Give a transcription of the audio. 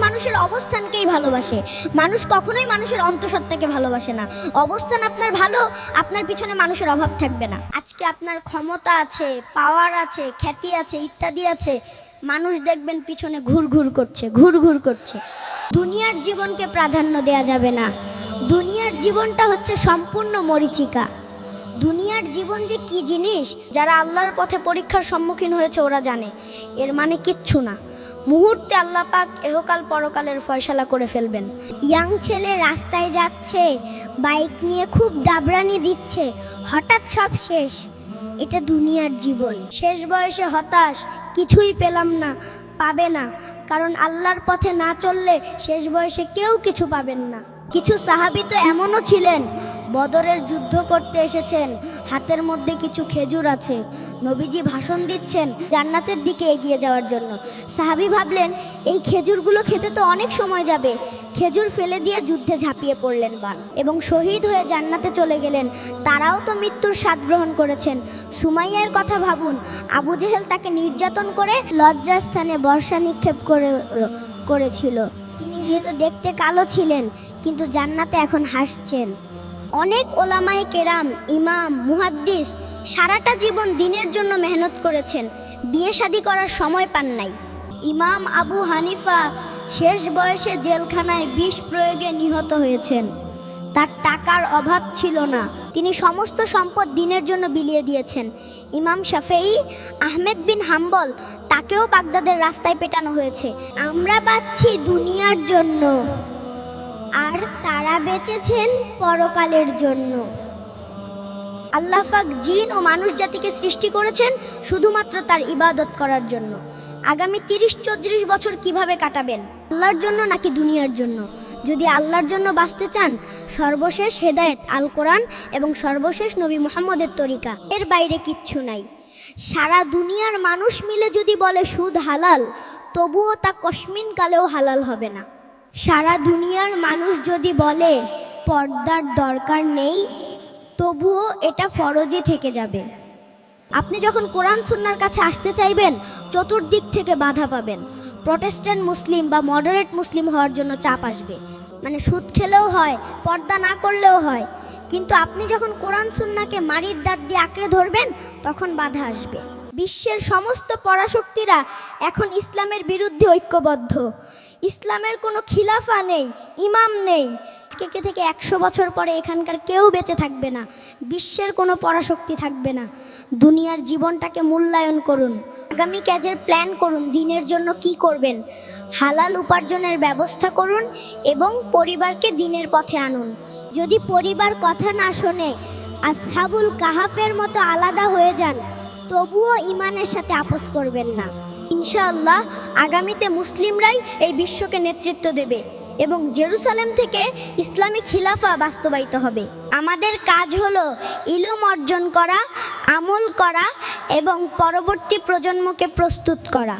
মানুষের অবস্থানকেই ভালোবাসে। মানুষ কখনোই মানুষের অন্তঃসত্ত্বাকে ভালোবাসে না। অবস্থান আপনার ভালো, আপনার পিছনে মানুষের অভাব থাকবে না। আজকে আপনার ক্ষমতা আছে পাওয়ার আছে, খ্যাতি আছে, ইত্যাদি আছে। মানুষ দেখবেন পিছনে ঘুর ঘুর করছে, ঘুর ঘুর করছে। দুনিয়ার জীবনকে প্রাধান্য দেয়া যাবে না। দুনিয়ার জীবনটা হচ্ছে সম্পূর্ণ মরিচিকা। দুনিয়ার জীবন যে কি জিনিস, যারা আল্লাহর পথে পরীক্ষার সম্মুখীন হয়েছে ওরা জানে। এর মানে কিচ্ছু না। মুহূর্তে আল্লাহ পাক এহকাল পরকালের ফয়সালা করে ফেলবেন। ইয়াং ছেলে রাস্তায় যাচ্ছে বাইক নিয়ে খুব দাবরানি দিচ্ছে হঠাৎ সব শেষ। এটা দুনিয়ার জীবন। শেষ বয়সে হতাশ কিছুই পেলাম না পাবে না কারণ আল্লাহর পথে না চললে শেষ বয়সে কেউ কিছু পাবেন না। কিছু সাহাবি তো এমনও ছিলেন বদরের যুদ্ধ করতে এসেছেন হাতের মধ্যে কিছু খেজুর আছে নবীজি ভাষণ দিচ্ছেন জান্নাতের দিকে এগিয়ে যাওয়ার জন্য। সাহাবি ভাবলেন, এই খেজুরগুলো খেতে তো অনেক সময় যাবে। খেজুর ফেলে দিয়ে যুদ্ধে ঝাঁপিয়ে পড়লেন বান এবং শহীদ হয়ে জান্নাতে চলে গেলেন। তারাও তো মৃত্যুর স্বাদ গ্রহণ করেছেন। সুমাইয়ার কথা ভাবুন, আবু জেহেল তাকে নির্যাতন করে লজ্জাস্থানে বর্ষা নিক্ষেপ করে, করেছিল। তিনি যেহেতু দেখতে কালো ছিলেন, কিন্তু জান্নাতে এখন হাসছেন। অনেক ওলামায় কেরাম, ইমাম, মুহাদ্দিস সারাটা জীবন দিনের জন্য মেহনত করেছেন। বিয়ে শাদি করার সময় পান নাই। ইমাম আবু হানিফা শেষ বয়সে জেলখানায় বিষ প্রয়োগে নিহত হয়েছেন। তার টাকার অভাব ছিল না। তিনি সমস্ত সম্পদ দিনের জন্য বিলিয়ে দিয়েছেন। ইমাম শাফেই আহমেদ বিন হাম্বল তাকেও বাগদাদের রাস্তায় পেটানো হয়েছে। আমরা পাচ্ছি দুনিয়ার জন্য। আর তারা বেঁচেছেন পরকালের জন্য। আল্লাহ পাক জিন ও মানুষ জাতিকে সৃষ্টি করেছেন শুধুমাত্র তার ইবাদত করার জন্য। আগামী তিরিশ চৌত্রিশ বছর কীভাবে কাটাবেন? আল্লাহর জন্য নাকি দুনিয়ার জন্য? যদি আল্লাহর জন্য বাঁচতে চান, সর্বশেষ হেদায়েত আল কোরআন এবং সর্বশেষ নবী মুহাম্মদের তরিকা। এর বাইরে কিচ্ছু নাই। সারা দুনিয়ার মানুষ মিলে যদি বলে সুদ হালাল, তবুও তা কসমিন কালেও হালাল হবে না। সারা দুনিয়ার মানুষ যদি বলে, পর্দার দরকার নেই, তবুও এটা ফরজে থেকে যাবে। আপনি যখন কোরআন সুন্নার কাছে আসতে চাইবেন, চতুর্দিক থেকে বাধা পাবেন। প্রটেস্ট্যান্ট মুসলিম বা মডারেট মুসলিম হওয়ার জন্য চাপ আসবে। মানে সুদ খেলেও হয়, পর্দা না করলেও হয়। কিন্তু আপনি যখন কোরআন সুন্নাকে মারির দাঁত দিয়ে আঁকড়ে ধরবেন, তখন বাধা আসবে। বিশ্বের সমস্ত পরাশক্তিরা এখন ইসলামের বিরুদ্ধে ঐক্যবদ্ধ। ইসলামের কোনো খিলাফা নেই, ইমাম নেই। আজকে থেকে একশো বছর পরে এখানকার কেউ বেঁচে থাকবে না, বিশ্বের কোনো পরাশক্তি থাকবে না। দুনিয়ার জীবনটাকে মূল্যায়ন করুন, আগামী কাজের প্ল্যান করুন, দিনের জন্য কি করবেন। হালাল উপার্জনের ব্যবস্থা করুন এবং পরিবারকে দিনের পথে আনুন। যদি পরিবার কথা না শোনে, আসহাবুল কাহাফের মতো আলাদা হয়ে যান তবুও ইমানের সাথে আপোষ করবেন না। ইনশাআল্লাহ আগামীতে মুসলিমরাই এই বিশ্বকে নেতৃত্ব দেবে এবং জেরুসালেম থেকে ইসলামী খিলাফা বাস্তবায়িত হবে। আমাদের কাজ হলো ইলম অর্জন করা, আমল করা এবং পরবর্তী প্রজন্মকে প্রস্তুত করা।